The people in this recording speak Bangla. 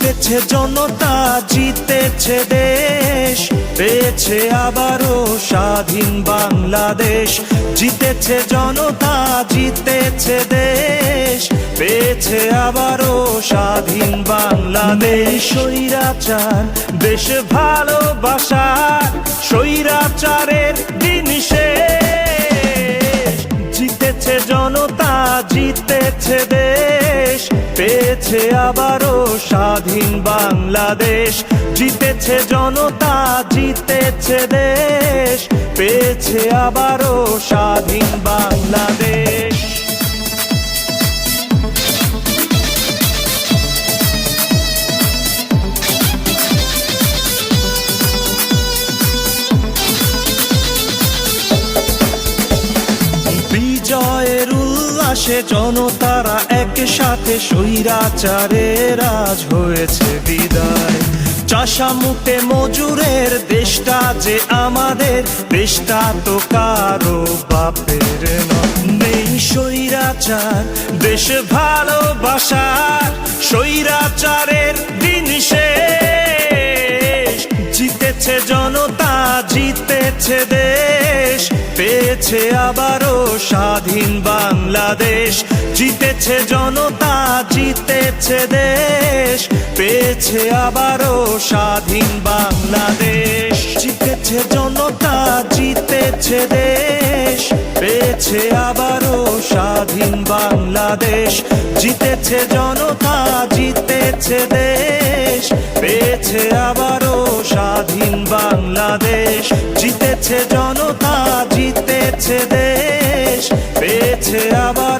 জিতেছে জনতা, জিতেছে দেশ। পেয়েছে আবারও স্বাধীন বাংলাদেশ। জিতেছে জনতা, জিতেছে দেশ। পেয়েছে আবারও স্বাধীন বাংলাদেশ। স্বৈরাচার, দেশ ভালোবাসার স্বৈরাচারের দিন শেষ। জিতেছে জনতা, জিতেছে দেশ। পেয়েছে আবারও স্বাধীন বাংলাদেশ। জিতেছে জনতা জিতেছে দেশ। পেয়েছে আবারও স্বাধীন বাংলাদেশ। বিজয়ের জনতারা একসাথে স্বৈরাচারের আজ হয়েছে বিদায় চাষা মুটে মজুরের দেশটা যে আমাদের, দেশটা তো কারও বাপের। নেই স্বৈরাচার, দেশ ভালোবাসার স্বৈরাচারের জিতেছে জনতা, জিতেছে দেশ। পেয়েছে আবারও স্বাধীন বাংলাদেশ। জিতেছে জনতা, জিতেছে দেশ। পেয়েছে আবারও স্বাধীন বাংলাদেশ। জিতেছে জনতা, জিতেছে দেশ। পেয়েছে আবারও স্বাধীন বাংলাদেশ। জিতেছে জনতা, জিতেছে দেশ। স্বাধীন বাংলাদেশ। জিতেছে জনতা জিতেছে দেশ। পেয়েছে বাংলাদেশ